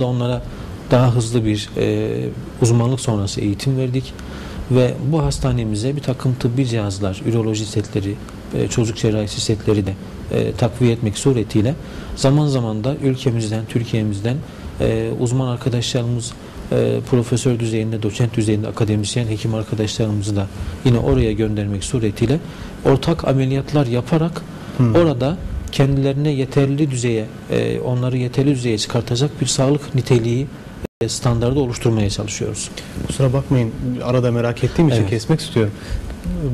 da onlara daha hızlı bir e, uzmanlık sonrası eğitim verdik ve bu hastanemize bir takım tıbbi cihazlar, üroloji setleri, e, çocuk cerrahisi setleri de e, takviye etmek suretiyle zaman zaman da ülkemizden, Türkiye'mizden e, uzman arkadaşlarımız e, profesör düzeyinde, doçent düzeyinde akademisyen hekim arkadaşlarımızı da yine oraya göndermek suretiyle ortak ameliyatlar yaparak hmm. orada kendilerine yeterli düzeye, e, onları yeterli düzeye çıkartacak bir sağlık niteliği e, standardı oluşturmaya çalışıyoruz. Kusura bakmayın arada merak ettiğim için evet. kesmek istiyorum.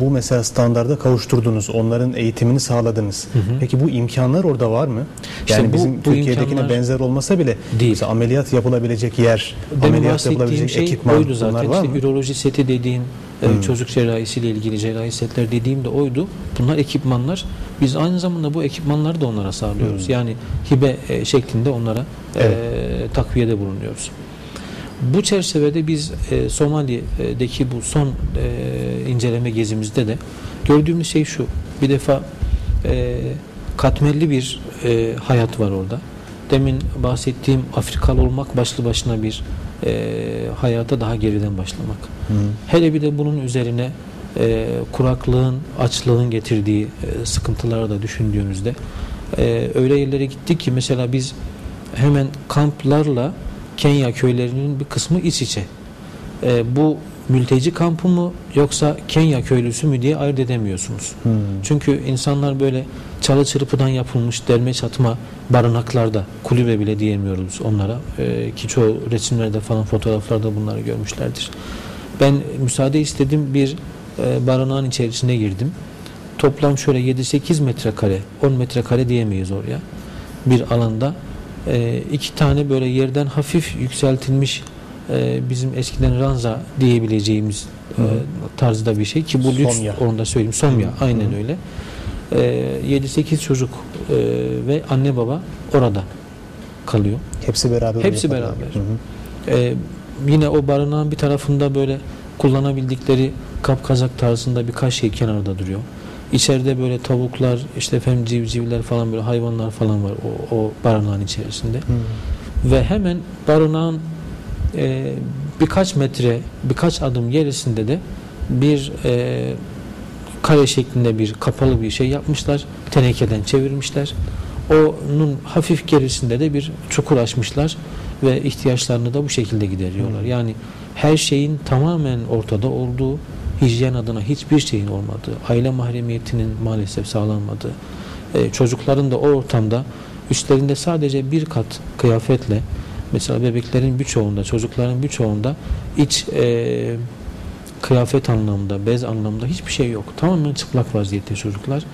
Bu mesela standarda kavuşturdunuz, onların eğitimini sağladınız. Hı hı. Peki bu imkanlar orada var mı? Yani işte bu, bizim bu Türkiye'dekine benzer olmasa bile değil. Mesela ameliyat yapılabilecek yer, Demin ameliyat yapılabilecek şey ekipman oydu zaten. bunlar var işte mı? Üroloji seti dediğin hmm. çocuk cerrahisiyle ilgili cerrahi setler dediğim de oydu. Bunlar ekipmanlar. Biz aynı zamanda bu ekipmanları da onlara sağlıyoruz. Hmm. Yani hibe e, şeklinde onlara evet. e, takviyede bulunuyoruz. Bu çerçevede biz e, Somali'deki bu son e, inceleme gezimizde de gördüğümüz şey şu. Bir defa e, katmerli bir e, hayat var orada. Demin bahsettiğim Afrikalı olmak başlı başına bir e, hayata daha geriden başlamak. Hı. Hele bir de bunun üzerine e, kuraklığın, açlığın getirdiği e, sıkıntıları da düşündüğümüzde e, öyle yerlere gittik ki mesela biz hemen kamplarla Kenya köylerinin bir kısmı iç içe. E, bu mülteci kampı mı yoksa Kenya köylüsü mü diye ayırt edemiyorsunuz. Hmm. Çünkü insanlar böyle çalı çırpıdan yapılmış derme çatma barınaklarda kulübe bile diyemiyoruz onlara e, ki çoğu resimlerde falan fotoğraflarda bunları görmüşlerdir. Ben müsaade istedim bir e, barınağın içerisine girdim. Toplam şöyle 7-8 metrekare 10 metrekare diyemeyiz oraya bir alanda e, iki tane böyle yerden hafif yükseltilmiş e, bizim eskiden ranza diyebileceğimiz e, tarzda bir şey ki bu lüks onu da söyleyeyim somya aynen Hı. öyle e, 7-8 çocuk e, ve anne baba orada kalıyor. Hepsi beraber. Hepsi beraber. Hı hı. E, yine o barınağın bir tarafında böyle kullanabildikleri kapkazak tarzında birkaç şey kenarda duruyor. İçeride böyle tavuklar, işte efendim civcivler falan böyle hayvanlar falan var o, o barınağın içerisinde. Hmm. Ve hemen barınağın e, birkaç metre, birkaç adım gerisinde de bir e, kare şeklinde bir kapalı bir şey yapmışlar. Tenekeden çevirmişler. Onun hafif gerisinde de bir çukur açmışlar ve ihtiyaçlarını da bu şekilde gideriyorlar. Hmm. Yani her şeyin tamamen ortada olduğu hijyen adına hiçbir şeyin olmadığı, aile mahremiyetinin maalesef sağlanmadığı, e, çocukların da o ortamda üstlerinde sadece bir kat kıyafetle mesela bebeklerin birçoğunda, çocukların birçoğunda iç e, kıyafet anlamda, bez anlamda hiçbir şey yok. Tamamen çıplak vaziyette çocuklar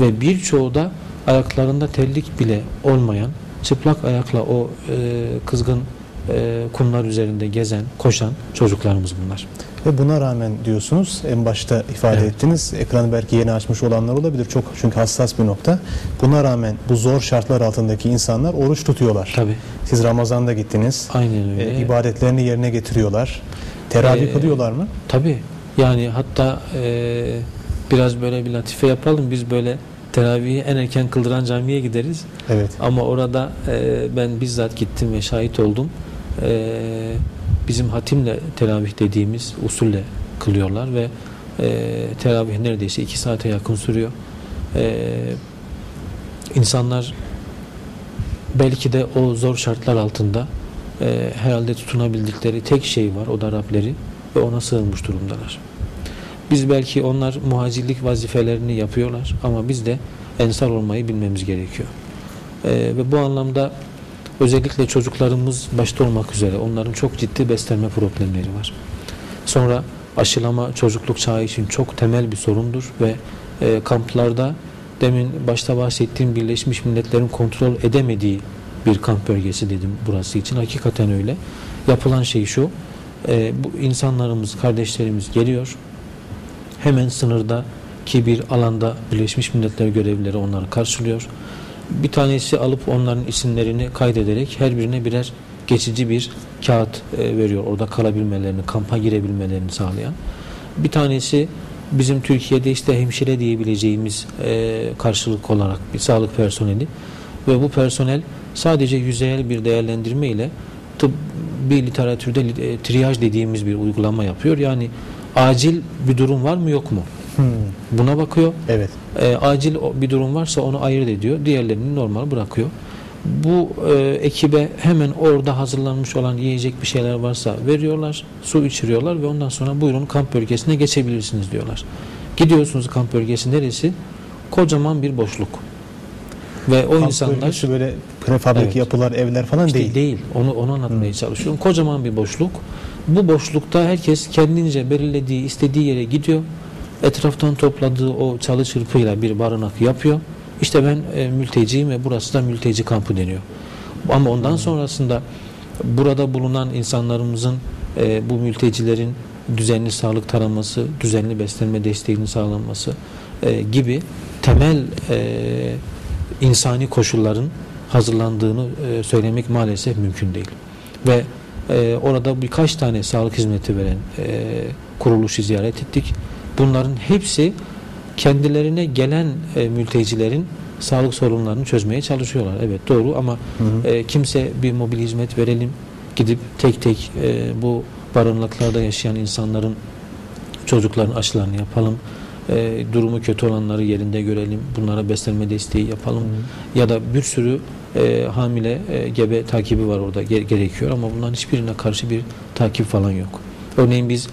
ve birçoğu da ayaklarında tellik bile olmayan çıplak ayakla o e, kızgın e, kumlar üzerinde gezen, koşan çocuklarımız bunlar. Ve buna rağmen diyorsunuz en başta ifade evet. ettiniz. Ekranı belki yeni açmış olanlar olabilir. Çok çünkü hassas bir nokta. Buna rağmen bu zor şartlar altındaki insanlar oruç tutuyorlar. Tabii. Siz Ramazan'da gittiniz. Aynen öyle. E, ibadetlerini yerine getiriyorlar. Teravih ee, kılıyorlar mı? Tabii. Yani hatta e, biraz böyle bir latife yapalım. Biz böyle teravihi en erken kıldıran camiye gideriz. Evet. Ama orada e, ben bizzat gittim ve şahit oldum. E, bizim hatimle teravih dediğimiz usulle kılıyorlar ve e, teravih neredeyse iki saate yakın sürüyor. E, insanlar belki de o zor şartlar altında e, herhalde tutunabildikleri tek şey var o da Rableri ve ona sığınmış durumdalar. Biz belki onlar muhacirlik vazifelerini yapıyorlar ama biz de ensar olmayı bilmemiz gerekiyor. E, ve bu anlamda Özellikle çocuklarımız başta olmak üzere onların çok ciddi beslenme problemleri var. Sonra aşılama çocukluk çağı için çok temel bir sorundur ve e, kamplarda demin başta bahsettiğim Birleşmiş Milletler'in kontrol edemediği bir kamp bölgesi dedim burası için. Hakikaten öyle. Yapılan şey şu, e, bu insanlarımız, kardeşlerimiz geliyor. Hemen sınırda ki bir alanda Birleşmiş Milletler görevlileri onları karşılıyor bir tanesi alıp onların isimlerini kaydederek her birine birer geçici bir kağıt e, veriyor. Orada kalabilmelerini, kampa girebilmelerini sağlayan. Bir tanesi bizim Türkiye'de işte hemşire diyebileceğimiz e, karşılık olarak bir sağlık personeli ve bu personel sadece yüzeyel bir değerlendirme ile tıbbi literatürde e, triyaj dediğimiz bir uygulama yapıyor. Yani acil bir durum var mı yok mu? Hmm. Buna bakıyor. Evet. E, acil bir durum varsa onu ayırt ediyor. Diğerlerini normal bırakıyor. Bu e, ekibe hemen orada hazırlanmış olan yiyecek bir şeyler varsa veriyorlar, su içiriyorlar ve ondan sonra buyurun kamp bölgesine geçebilirsiniz diyorlar. Gidiyorsunuz kamp bölgesi neresi? Kocaman bir boşluk. Ve o kamp insanlar böyle prefabrik evet, yapılar, evler falan işte değil. Değil. Onu onu anlatmaya hmm. çalışıyorum. Kocaman bir boşluk. Bu boşlukta herkes kendince belirlediği, istediği yere gidiyor. Etraftan topladığı o çalı çırpıyla bir barınak yapıyor. İşte ben e, mülteciyim ve burası da mülteci kampı deniyor. Ama ondan hmm. sonrasında burada bulunan insanlarımızın e, bu mültecilerin düzenli sağlık taraması, düzenli beslenme desteğinin sağlanması e, gibi temel e, insani koşulların hazırlandığını e, söylemek maalesef mümkün değil. Ve e, orada birkaç tane sağlık hizmeti veren e, kuruluşu ziyaret ettik. Bunların hepsi kendilerine gelen e, mültecilerin sağlık sorunlarını çözmeye çalışıyorlar. Evet doğru ama hı hı. E, kimse bir mobil hizmet verelim gidip tek tek e, bu barınaklarda yaşayan insanların çocukların aşılarını yapalım. E, durumu kötü olanları yerinde görelim. Bunlara beslenme desteği yapalım. Hı. Ya da bir sürü e, hamile e, gebe takibi var orada gerekiyor ama bunların hiçbirine karşı bir takip falan yok. Örneğin biz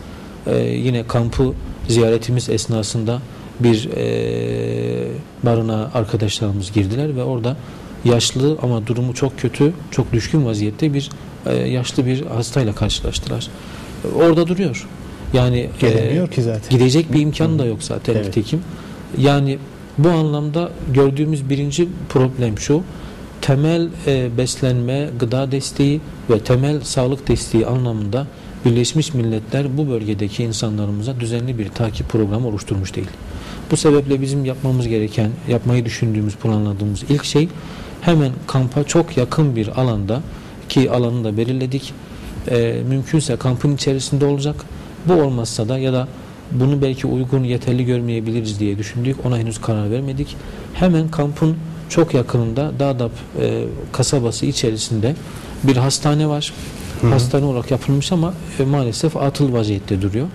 e, yine kampı ziyaretimiz esnasında bir e, barına arkadaşlarımız girdiler ve orada yaşlı ama durumu çok kötü, çok düşkün vaziyette bir e, yaşlı bir hastayla karşılaştılar. Orada duruyor. Yani gelemiyor e, ki zaten. Gidecek bir imkan da yok zaten evet. nitekim. Yani bu anlamda gördüğümüz birinci problem şu. Temel e, beslenme, gıda desteği ve temel sağlık desteği anlamında Birleşmiş Milletler bu bölgedeki insanlarımıza düzenli bir takip programı oluşturmuş değil. Bu sebeple bizim yapmamız gereken, yapmayı düşündüğümüz, planladığımız ilk şey hemen kampa çok yakın bir alanda ki alanı da belirledik. E, mümkünse kampın içerisinde olacak. Bu olmazsa da ya da bunu belki uygun, yeterli görmeyebiliriz diye düşündük. Ona henüz karar vermedik. Hemen kampın çok yakınında Dağdap e, kasabası içerisinde bir hastane var. Hastane olarak yapılmış ama e, maalesef atıl vaziyette duruyor.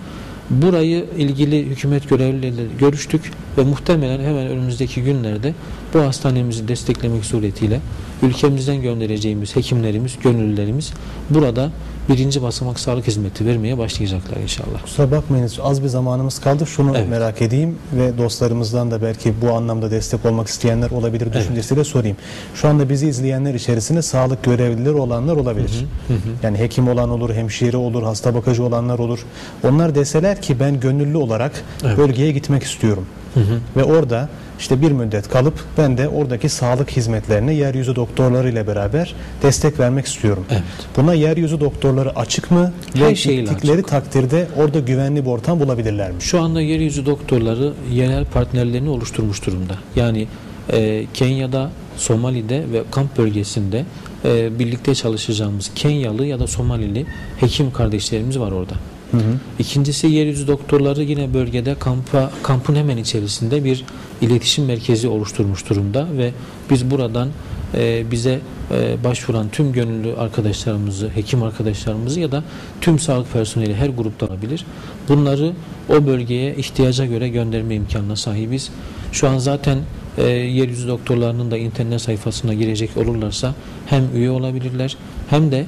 Burayı ilgili hükümet görevlileriyle görüştük ve muhtemelen hemen önümüzdeki günlerde bu hastanemizi desteklemek suretiyle ülkemizden göndereceğimiz hekimlerimiz, gönüllülerimiz burada birinci basamak sağlık hizmeti vermeye başlayacaklar inşallah. Kusura bakmayınız az bir zamanımız kaldı. Şunu evet. merak edeyim ve dostlarımızdan da belki bu anlamda destek olmak isteyenler olabilir düşüncesiyle evet. sorayım. Şu anda bizi izleyenler içerisinde sağlık görevlileri olanlar olabilir. Hı hı hı. Yani hekim olan olur, hemşire olur, hasta bakıcı olanlar olur. Onlar deseler ki ben gönüllü olarak evet. bölgeye gitmek istiyorum. Hı. Ve orada işte bir müddet kalıp ben de oradaki sağlık hizmetlerine yeryüzü doktorları ile beraber destek vermek istiyorum. Evet. Buna yeryüzü doktorları açık mı? Her şeyle açık. takdirde orada güvenli bir ortam bulabilirler mi? Şu anda yeryüzü doktorları yerel partnerlerini oluşturmuş durumda. Yani e, Kenya'da, Somali'de ve kamp bölgesinde e, birlikte çalışacağımız Kenyalı ya da Somalili hekim kardeşlerimiz var orada. Hı hı. İkincisi yeryüzü doktorları yine bölgede kampa, kampın hemen içerisinde bir iletişim merkezi oluşturmuş durumda ve biz buradan e, bize e, başvuran tüm gönüllü arkadaşlarımızı, hekim arkadaşlarımızı ya da tüm sağlık personeli her grupta olabilir. Bunları o bölgeye ihtiyaca göre gönderme imkanına sahibiz. Şu an zaten e, yeryüzü doktorlarının da internet sayfasına girecek olurlarsa hem üye olabilirler hem de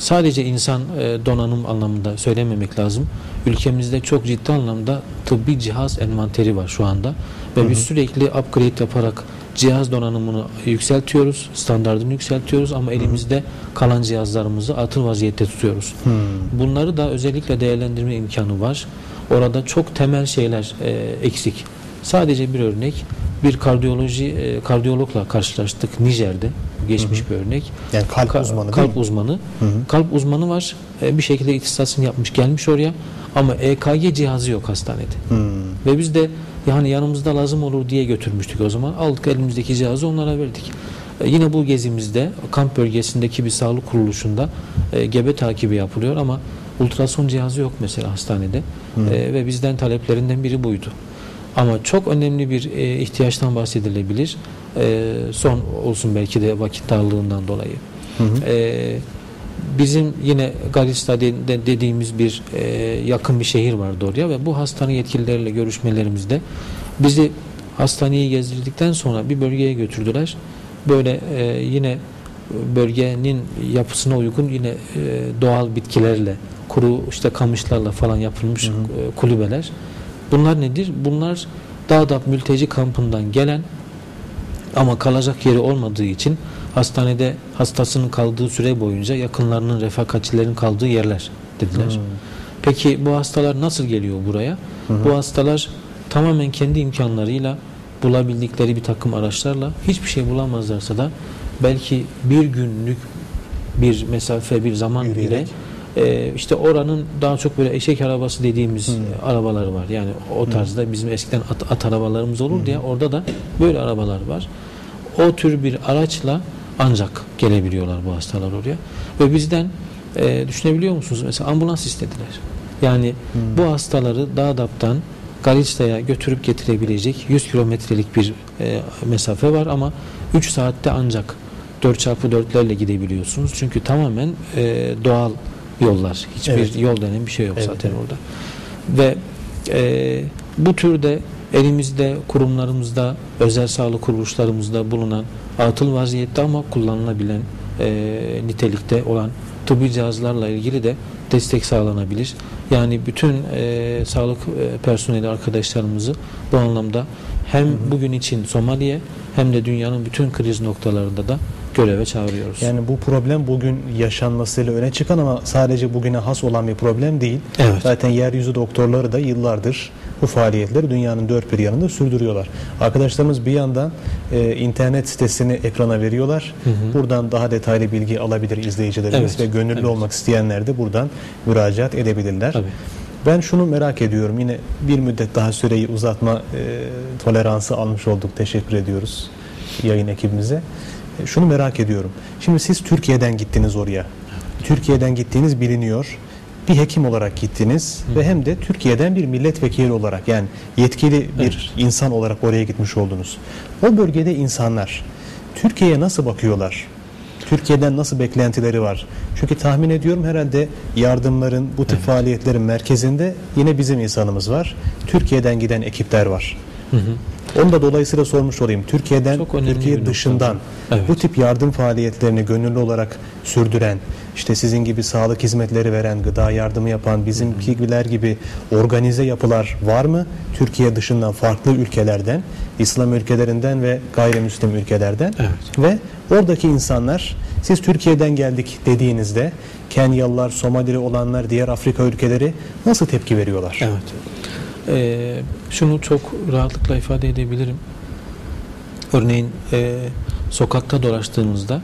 sadece insan e, donanım anlamında söylememek lazım. Ülkemizde çok ciddi anlamda tıbbi cihaz envanteri var şu anda ve hı hı. biz sürekli upgrade yaparak cihaz donanımını yükseltiyoruz, standartını yükseltiyoruz ama elimizde kalan cihazlarımızı atıl vaziyette tutuyoruz. Bunları da özellikle değerlendirme imkanı var. Orada çok temel şeyler e, eksik. Sadece bir örnek, bir kardiyoloji e, kardiyologla karşılaştık Nijer'de geçmiş hı hı. bir örnek. Yani kalp Ka uzmanı Kalp uzmanı. Hı hı. Kalp uzmanı var. E, bir şekilde ihtisasını yapmış gelmiş oraya ama EKG cihazı yok hastanede. Hı. Ve biz de yani yanımızda lazım olur diye götürmüştük o zaman. Aldık elimizdeki cihazı onlara verdik. E, yine bu gezimizde kamp bölgesindeki bir sağlık kuruluşunda e, gebe takibi yapılıyor ama ultrason cihazı yok mesela hastanede. E, ve bizden taleplerinden biri buydu. Ama çok önemli bir e, ihtiyaçtan bahsedilebilir. E, son olsun belki de vakit darlığından dolayı. Hı hı. E, bizim yine Galista de, de, dediğimiz bir e, yakın bir şehir vardı oraya ve bu hastane yetkilileriyle görüşmelerimizde bizi hastaneyi gezdirdikten sonra bir bölgeye götürdüler. Böyle e, yine bölgenin yapısına uygun yine e, doğal bitkilerle, kuru işte kamışlarla falan yapılmış hı hı. E, kulübeler. Bunlar nedir? Bunlar Dağdat mülteci kampından gelen ama kalacak yeri olmadığı için hastanede hastasının kaldığı süre boyunca yakınlarının refakatçilerin kaldığı yerler dediler. Hmm. Peki bu hastalar nasıl geliyor buraya? Hmm. Bu hastalar tamamen kendi imkanlarıyla bulabildikleri bir takım araçlarla hiçbir şey bulamazlarsa da belki bir günlük bir mesafe bir zaman Yürüyerek. bile e, işte oranın daha çok böyle eşek arabası dediğimiz hmm. arabalar var. Yani o hmm. tarzda hmm. bizim eskiden at, at arabalarımız olur hmm. diye orada da böyle arabalar var. O tür bir araçla ancak gelebiliyorlar bu hastalar oraya. Ve bizden e, düşünebiliyor musunuz? Mesela ambulans istediler. Yani hmm. bu hastaları Dağdap'tan Galista'ya götürüp getirebilecek 100 kilometrelik bir e, mesafe var ama 3 saatte ancak 4x4'lerle gidebiliyorsunuz. Çünkü tamamen e, doğal yollar. Hiçbir evet. yol denen bir şey yok evet, zaten orada. Ve e, bu türde elimizde, kurumlarımızda, özel sağlık kuruluşlarımızda bulunan atıl vaziyette ama kullanılabilen e, nitelikte olan tıbbi cihazlarla ilgili de destek sağlanabilir. Yani bütün e, sağlık e, personeli arkadaşlarımızı bu anlamda hem hı hı. bugün için Somali'ye hem de dünyanın bütün kriz noktalarında da göreve çağırıyoruz. Yani bu problem bugün yaşanmasıyla öne çıkan ama sadece bugüne has olan bir problem değil. Evet. Zaten yeryüzü doktorları da yıllardır bu faaliyetleri dünyanın dört bir yanında sürdürüyorlar. Arkadaşlarımız bir yandan e, internet sitesini ekrana veriyorlar. Hı hı. Buradan daha detaylı bilgi alabilir izleyicilerimiz evet. ve gönüllü evet. olmak isteyenler de buradan müracaat edebilirler. Tabii. Ben şunu merak ediyorum. Yine bir müddet daha süreyi uzatma e, toleransı almış olduk. Teşekkür ediyoruz yayın ekibimize. Şunu merak ediyorum. Şimdi siz Türkiye'den gittiniz oraya. Türkiye'den gittiğiniz biliniyor. Bir hekim olarak gittiniz Hı. ve hem de Türkiye'den bir milletvekili olarak yani yetkili bir evet. insan olarak oraya gitmiş oldunuz. O bölgede insanlar Türkiye'ye nasıl bakıyorlar? Türkiye'den nasıl beklentileri var? Çünkü tahmin ediyorum herhalde yardımların, bu tip evet. faaliyetlerin merkezinde yine bizim insanımız var. Türkiye'den giden ekipler var. Hı hı. Onu da dolayısıyla sormuş olayım. Türkiye'den, Türkiye dışından evet. bu tip yardım faaliyetlerini gönüllü olarak sürdüren, işte sizin gibi sağlık hizmetleri veren, gıda yardımı yapan, bizim gibiler gibi organize yapılar var mı? Türkiye dışından, farklı ülkelerden, İslam ülkelerinden ve gayrimüslim ülkelerden evet. ve oradaki insanlar siz Türkiye'den geldik dediğinizde Kenyalılar, Somalili olanlar, diğer Afrika ülkeleri nasıl tepki veriyorlar? Evet. Ee, şunu çok rahatlıkla ifade edebilirim. Örneğin e, sokakta dolaştığımızda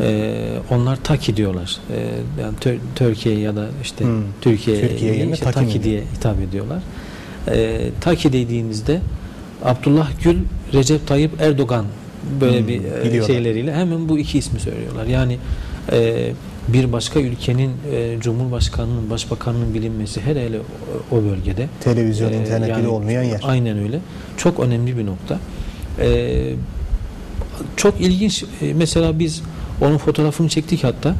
e, onlar taki diyorlar. E, yani Türkiye ya da işte hmm. Türkiye, Türkiye işte, taki, taki diye hitap ediyorlar. E, taki dediğinizde Abdullah Gül, Recep Tayyip Erdoğan böyle hmm, bir e, biliyorlar. şeyleriyle hemen bu iki ismi söylüyorlar. Yani e, bir başka ülkenin e, cumhurbaşkanının, başbakanının bilinmesi her hele o, o bölgede televizyon, e, internet yani, olmayan yer. Aynen öyle. Çok önemli bir nokta. E, çok ilginç. E, mesela biz onun fotoğrafını çektik hatta.